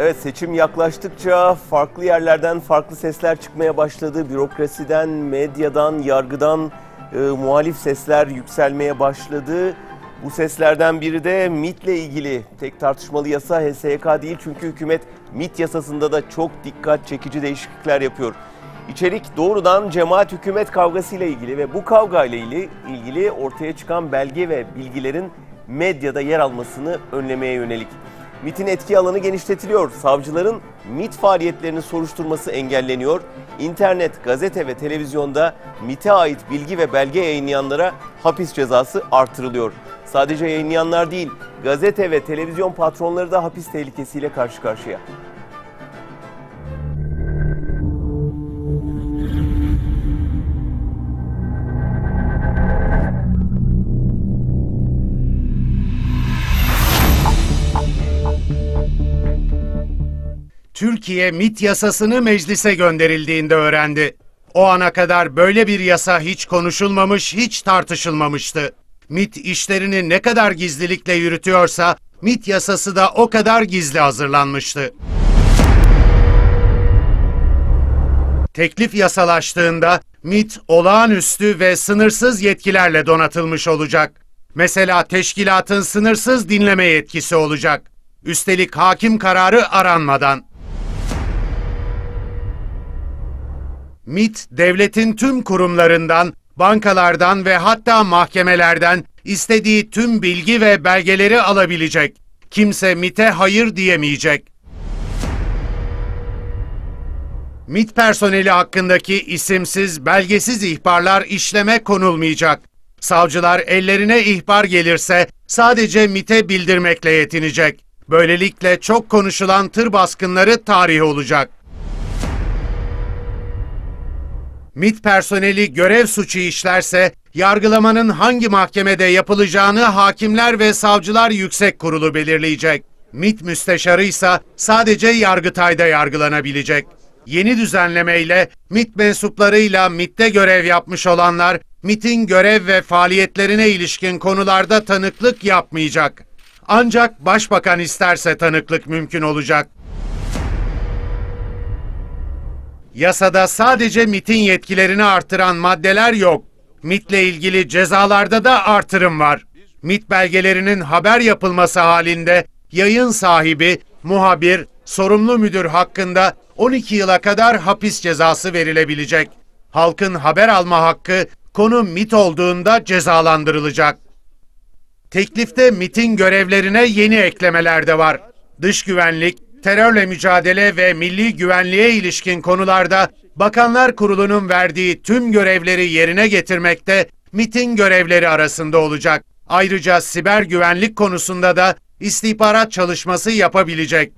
Evet seçim yaklaştıkça farklı yerlerden farklı sesler çıkmaya başladı. Bürokrasiden, medyadan, yargıdan e, muhalif sesler yükselmeye başladı. Bu seslerden biri de MIT'le ilgili tek tartışmalı yasa HSYK değil çünkü hükümet MIT yasasında da çok dikkat çekici değişiklikler yapıyor. İçerik doğrudan cemaat hükümet kavgasıyla ilgili ve bu kavgayla ilgili, ilgili ortaya çıkan belge ve bilgilerin medyada yer almasını önlemeye yönelik. MIT'in etki alanı genişletiliyor. Savcıların MIT faaliyetlerini soruşturması engelleniyor. İnternet, gazete ve televizyonda MIT'e ait bilgi ve belge yayınlayanlara hapis cezası artırılıyor. Sadece yayınlayanlar değil, gazete ve televizyon patronları da hapis tehlikesiyle karşı karşıya. Türkiye MIT yasasını meclise gönderildiğinde öğrendi. O ana kadar böyle bir yasa hiç konuşulmamış, hiç tartışılmamıştı. MIT işlerini ne kadar gizlilikle yürütüyorsa MIT yasası da o kadar gizli hazırlanmıştı. Teklif yasalaştığında MIT olağanüstü ve sınırsız yetkilerle donatılmış olacak. Mesela teşkilatın sınırsız dinleme yetkisi olacak. Üstelik hakim kararı aranmadan. MIT, devletin tüm kurumlarından, bankalardan ve hatta mahkemelerden istediği tüm bilgi ve belgeleri alabilecek. Kimse MIT'e hayır diyemeyecek. MIT personeli hakkındaki isimsiz, belgesiz ihbarlar işleme konulmayacak. Savcılar ellerine ihbar gelirse sadece MIT'e bildirmekle yetinecek. Böylelikle çok konuşulan tır baskınları tarih olacak. MIT personeli görev suçu işlerse yargılamanın hangi mahkemede yapılacağını hakimler ve savcılar yüksek kurulu belirleyecek. MIT müsteşarı ise sadece Yargıtay'da yargılanabilecek. Yeni düzenlemeyle MIT mensuplarıyla MIT'te görev yapmış olanlar MIT'in görev ve faaliyetlerine ilişkin konularda tanıklık yapmayacak. Ancak başbakan isterse tanıklık mümkün olacak. Yasada sadece MIT'in yetkilerini artıran maddeler yok. MIT'le ilgili cezalarda da artırım var. MIT belgelerinin haber yapılması halinde yayın sahibi, muhabir, sorumlu müdür hakkında 12 yıla kadar hapis cezası verilebilecek. Halkın haber alma hakkı konu MIT olduğunda cezalandırılacak. Teklifte MIT'in görevlerine yeni eklemeler de var. Dış güvenlik, terörle mücadele ve milli güvenliğe ilişkin konularda Bakanlar Kurulu'nun verdiği tüm görevleri yerine getirmekte MIT'in görevleri arasında olacak. Ayrıca siber güvenlik konusunda da istihbarat çalışması yapabilecek.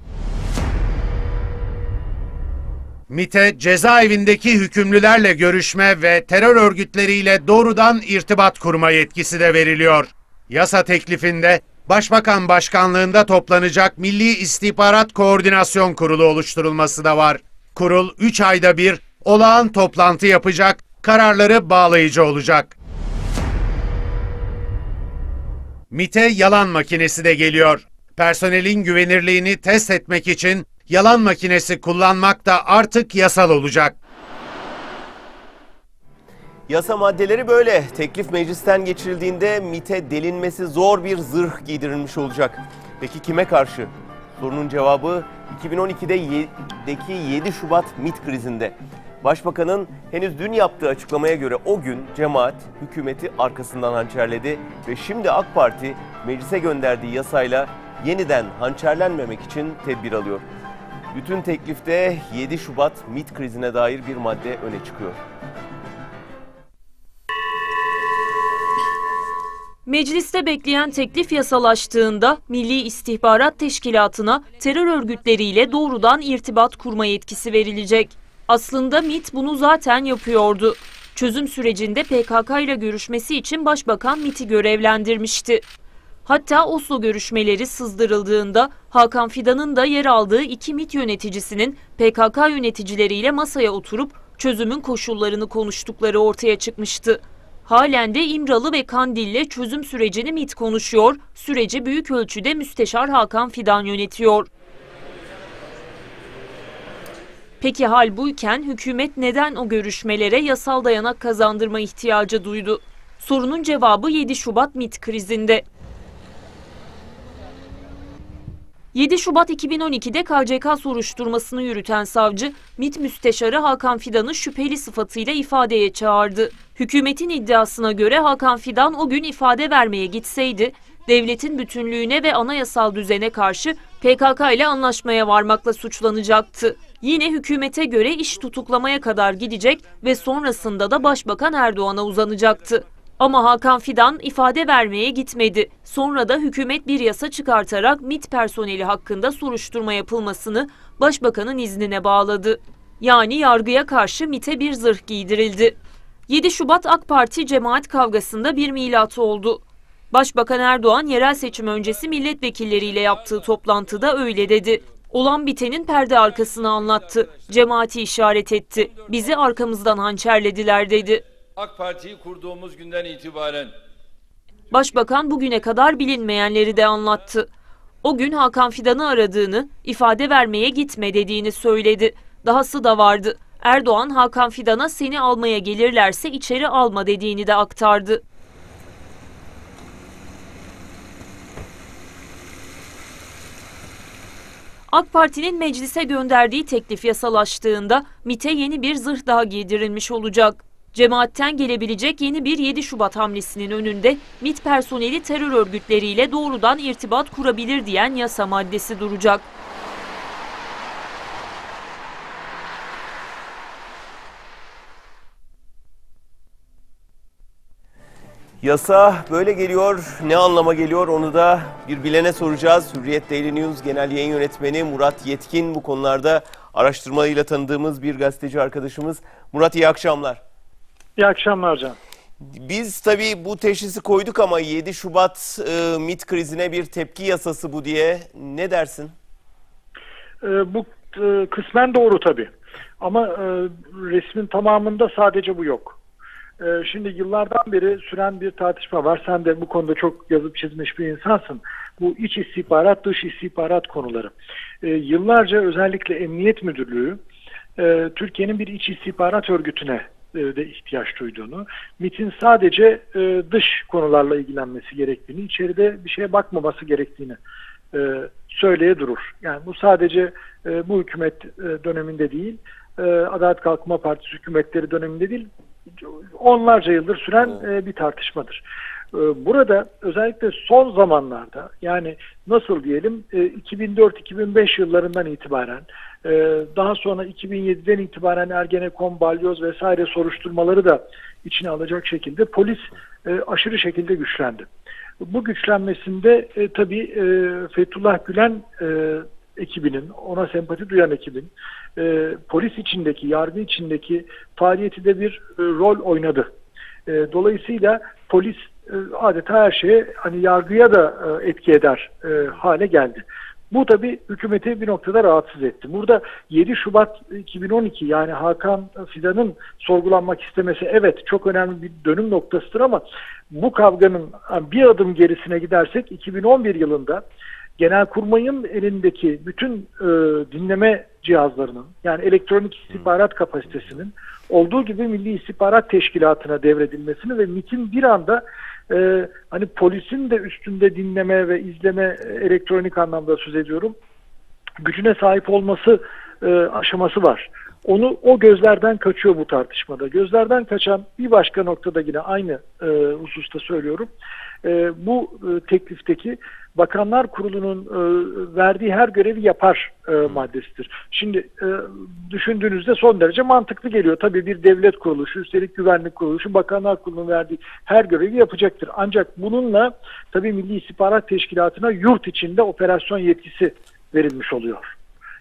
MIT'e cezaevindeki hükümlülerle görüşme ve terör örgütleriyle doğrudan irtibat kurma yetkisi de veriliyor. Yasa teklifinde Başbakan Başkanlığında toplanacak Milli İstihbarat Koordinasyon Kurulu oluşturulması da var. Kurul 3 ayda bir olağan toplantı yapacak, kararları bağlayıcı olacak. MIT'e yalan makinesi de geliyor. Personelin güvenirliğini test etmek için yalan makinesi kullanmak da artık yasal olacak. Yasa maddeleri böyle. Teklif meclisten geçirildiğinde MIT'e delinmesi zor bir zırh giydirilmiş olacak. Peki kime karşı? Sorunun cevabı 2012'deki 7 Şubat MIT krizinde. Başbakanın henüz dün yaptığı açıklamaya göre o gün cemaat hükümeti arkasından hançerledi ve şimdi AK Parti meclise gönderdiği yasayla yeniden hançerlenmemek için tedbir alıyor. Bütün teklifte 7 Şubat MIT krizine dair bir madde öne çıkıyor. Mecliste bekleyen teklif yasalaştığında Milli İstihbarat Teşkilatı'na terör örgütleriyle doğrudan irtibat kurma yetkisi verilecek. Aslında MIT bunu zaten yapıyordu. Çözüm sürecinde PKK ile görüşmesi için Başbakan MIT'i görevlendirmişti. Hatta Oslo görüşmeleri sızdırıldığında Hakan Fidan'ın da yer aldığı iki MIT yöneticisinin PKK yöneticileriyle masaya oturup çözümün koşullarını konuştukları ortaya çıkmıştı. Halen de İmralı ve Kandil'le çözüm sürecini MIT konuşuyor, süreci büyük ölçüde Müsteşar Hakan Fidan yönetiyor. Peki hal buyken hükümet neden o görüşmelere yasal dayanak kazandırma ihtiyacı duydu? Sorunun cevabı 7 Şubat MİT krizinde. 7 Şubat 2012'de KCK soruşturmasını yürüten savcı, MİT müsteşarı Hakan Fidan'ı şüpheli sıfatıyla ifadeye çağırdı. Hükümetin iddiasına göre Hakan Fidan o gün ifade vermeye gitseydi, devletin bütünlüğüne ve anayasal düzene karşı PKK ile anlaşmaya varmakla suçlanacaktı. Yine hükümete göre iş tutuklamaya kadar gidecek ve sonrasında da Başbakan Erdoğan'a uzanacaktı. Ama Hakan Fidan ifade vermeye gitmedi. Sonra da hükümet bir yasa çıkartarak MİT personeli hakkında soruşturma yapılmasını Başbakanın iznine bağladı. Yani yargıya karşı MİT'e bir zırh giydirildi. 7 Şubat AK Parti cemaat kavgasında bir milat oldu. Başbakan Erdoğan yerel seçim öncesi milletvekilleriyle yaptığı toplantıda öyle dedi. Olan bitenin perde arkasını anlattı. Cemaati işaret etti. Bizi arkamızdan hançerlediler dedi. AK Parti'yi kurduğumuz günden itibaren Başbakan bugüne kadar bilinmeyenleri de anlattı. O gün Hakan Fidan'ı aradığını, ifade vermeye gitme dediğini söyledi. Dahası da vardı. Erdoğan Hakan Fidan'a seni almaya gelirlerse içeri alma dediğini de aktardı. AK Parti'nin meclise gönderdiği teklif yasalaştığında MİT'e yeni bir zırh daha giydirilmiş olacak. Cemaatten gelebilecek yeni bir 7 Şubat hamlesinin önünde MİT personeli terör örgütleriyle doğrudan irtibat kurabilir diyen yasa maddesi duracak. Yasa böyle geliyor. Ne anlama geliyor onu da bir bilene soracağız. Hürriyet Daily News Genel Yayın Yönetmeni Murat Yetkin bu konularda araştırmalarıyla tanıdığımız bir gazeteci arkadaşımız. Murat iyi akşamlar. İyi akşamlar Can. Biz tabii bu teşhisi koyduk ama 7 Şubat e, MIT krizine bir tepki yasası bu diye. Ne dersin? Ee, bu e, kısmen doğru tabii. Ama e, resmin tamamında sadece bu yok. E, şimdi yıllardan beri süren bir tartışma var. Sen de bu konuda çok yazıp çizmiş bir insansın. Bu iç istihbarat, dış istihbarat konuları. E, yıllarca özellikle Emniyet Müdürlüğü e, Türkiye'nin bir iç istihbarat örgütüne e, de ihtiyaç duyduğunu, MIT'in sadece e, dış konularla ilgilenmesi gerektiğini, içeride bir şeye bakmaması gerektiğini söyleye durur. Yani bu sadece bu hükümet döneminde değil, Adalet Kalkınma Partisi hükümetleri döneminde değil, onlarca yıldır süren e, bir tartışmadır. E, burada özellikle son zamanlarda yani nasıl diyelim e, 2004-2005 yıllarından itibaren e, daha sonra 2007'den itibaren Ergenekon, Balyoz vesaire soruşturmaları da içine alacak şekilde polis e, aşırı şekilde güçlendi. Bu güçlenmesinde e, tabii e, Fethullah Gülen e, ekibinin, ona sempati duyan ekibin e, polis içindeki, yargı içindeki faaliyeti de bir e, rol oynadı. E, dolayısıyla polis e, adeta her şeye hani yargıya da e, etki eder e, hale geldi. Bu tabi hükümeti bir noktada rahatsız etti. Burada 7 Şubat 2012 yani Hakan Fidan'ın sorgulanmak istemesi evet çok önemli bir dönüm noktasıdır ama bu kavganın bir adım gerisine gidersek 2011 yılında Genelkurmay'ın elindeki bütün e, dinleme cihazlarının yani elektronik istihbarat kapasitesinin olduğu gibi Milli İstihbarat Teşkilatı'na devredilmesini ve MIT'in bir anda e, hani polisin de üstünde dinleme ve izleme e, elektronik anlamda söz ediyorum gücüne sahip olması e, aşaması var. Onu o gözlerden kaçıyor bu tartışmada. Gözlerden kaçan bir başka noktada yine aynı e, hususta söylüyorum. E, bu e, teklifteki Bakanlar Kurulu'nun e, verdiği her görevi yapar e, maddesidir. Şimdi e, düşündüğünüzde son derece mantıklı geliyor. Tabii bir devlet kuruluşu, üstelik güvenlik kuruluşu Bakanlar Kurulu'nun verdiği her görevi yapacaktır. Ancak bununla tabii Milli İstihbarat Teşkilatı'na yurt içinde operasyon yetkisi verilmiş oluyor.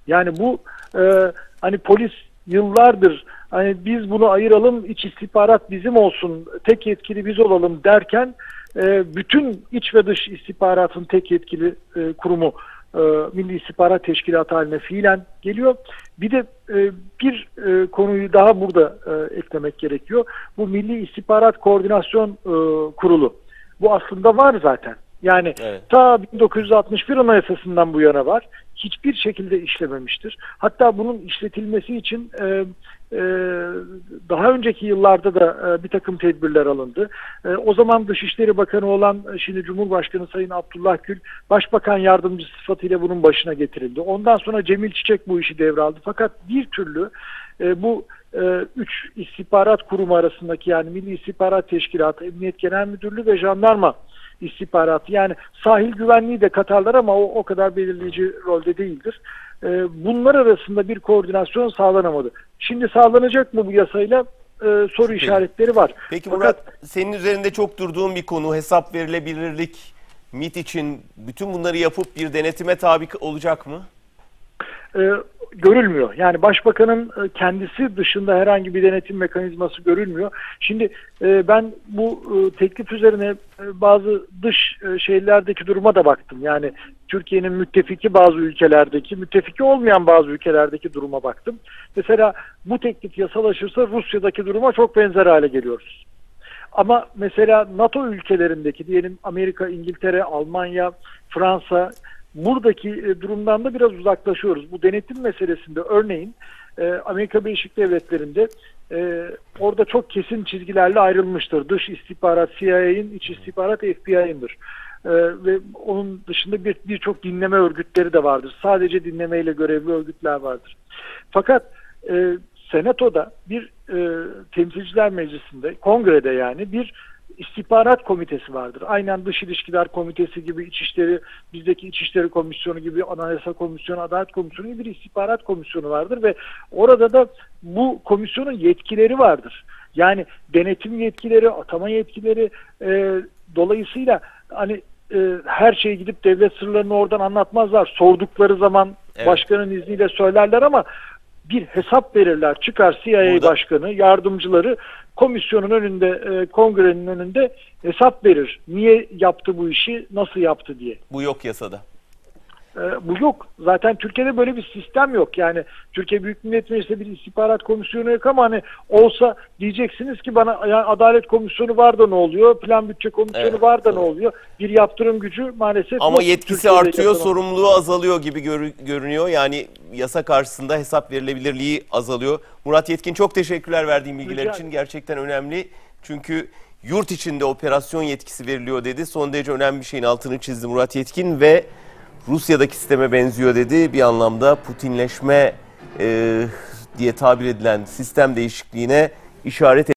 Yani bu e, hani polis yıllardır hani biz bunu ayıralım iç istihbarat bizim olsun tek yetkili biz olalım derken e, bütün iç ve dış istihbaratın tek yetkili e, kurumu e, Milli İstihbarat Teşkilatı haline fiilen geliyor. Bir de bir konuyu daha burada eklemek gerekiyor. Bu Milli İstihbarat Koordinasyon Kurulu. Bu aslında var zaten. Yani Evet. ta 1961 Anayasası'ndan bu yana var. Hiçbir şekilde işlememiştir. Hatta bunun işletilmesi için e, e, daha önceki yıllarda da e, bir takım tedbirler alındı. E, o zaman Dışişleri Bakanı olan e, şimdi Cumhurbaşkanı Sayın Abdullah Gül Başbakan Yardımcısı sıfatıyla bunun başına getirildi. Ondan sonra Cemil Çiçek bu işi devraldı. Fakat bir türlü e, bu e, üç istihbarat kurumu arasındaki yani Milli İstihbarat Teşkilatı, Emniyet Genel Müdürlüğü ve Jandarma istihbaratı yani sahil güvenliği de katarlar ama o o kadar belirleyici rolde değildir. E, bunlar arasında bir koordinasyon sağlanamadı. Şimdi sağlanacak mı bu yasayla e, soru işaretleri var. Peki Fakat- Murat senin üzerinde çok durduğun bir konu hesap verilebilirlik MIT için bütün bunları yapıp bir denetime tabi olacak mı? E, görülmüyor. Yani başbakanın e, kendisi dışında herhangi bir denetim mekanizması görülmüyor. Şimdi e, ben bu e, teklif üzerine bazı dış şeylerdeki duruma da baktım. Yani Türkiye'nin müttefiki bazı ülkelerdeki, müttefiki olmayan bazı ülkelerdeki duruma baktım. Mesela bu teklif yasalaşırsa Rusya'daki duruma çok benzer hale geliyoruz. Ama mesela NATO ülkelerindeki diyelim Amerika, İngiltere, Almanya, Fransa buradaki e, durumdan da biraz uzaklaşıyoruz. Bu denetim meselesinde örneğin e, Amerika Birleşik Devletleri'nde e, orada çok kesin çizgilerle ayrılmıştır. Dış istihbarat CIA'in, iç istihbarat FBI'ındır. E, ve onun dışında bir birçok dinleme örgütleri de vardır. Sadece dinlemeyle görevli örgütler vardır. Fakat e, Senato'da bir e, temsilciler meclisinde, kongrede yani bir istihbarat komitesi vardır. Aynen dış ilişkiler komitesi gibi içişleri, bizdeki içişleri komisyonu gibi anayasa komisyonu, adalet komisyonu gibi bir istihbarat komisyonu vardır ve orada da bu komisyonun yetkileri vardır. Yani denetim yetkileri, atama yetkileri e, dolayısıyla hani e, her şeyi gidip devlet sırlarını oradan anlatmazlar. Sordukları zaman Evet. başkanın izniyle söylerler ama bir hesap verirler. Çıkar CIA Burada- başkanı, yardımcıları komisyonun önünde, e, kongrenin önünde hesap verir. Niye yaptı bu işi, nasıl yaptı diye. Bu yok yasada. E, bu yok. Zaten Türkiye'de böyle bir sistem yok. Yani Türkiye Büyük Millet Meclisi'nde bir istihbarat komisyonu yok ama hani olsa diyeceksiniz ki bana yani Adalet Komisyonu var da ne oluyor? Plan Bütçe Komisyonu Evet, var da ne doğru. oluyor? Bir yaptırım gücü maalesef Ama yok yetkisi Türkiye'de artıyor, yapılan. sorumluluğu azalıyor gibi görü- görünüyor. Yani yasa karşısında hesap verilebilirliği azalıyor. Murat Yetkin çok teşekkürler verdiğin bilgiler Rica için. Gerçekten önemli. Çünkü yurt içinde operasyon yetkisi veriliyor dedi. Son derece önemli bir şeyin altını çizdi Murat Yetkin ve Rusya'daki sisteme benziyor dedi. Bir anlamda Putinleşme e, diye tabir edilen sistem değişikliğine işaret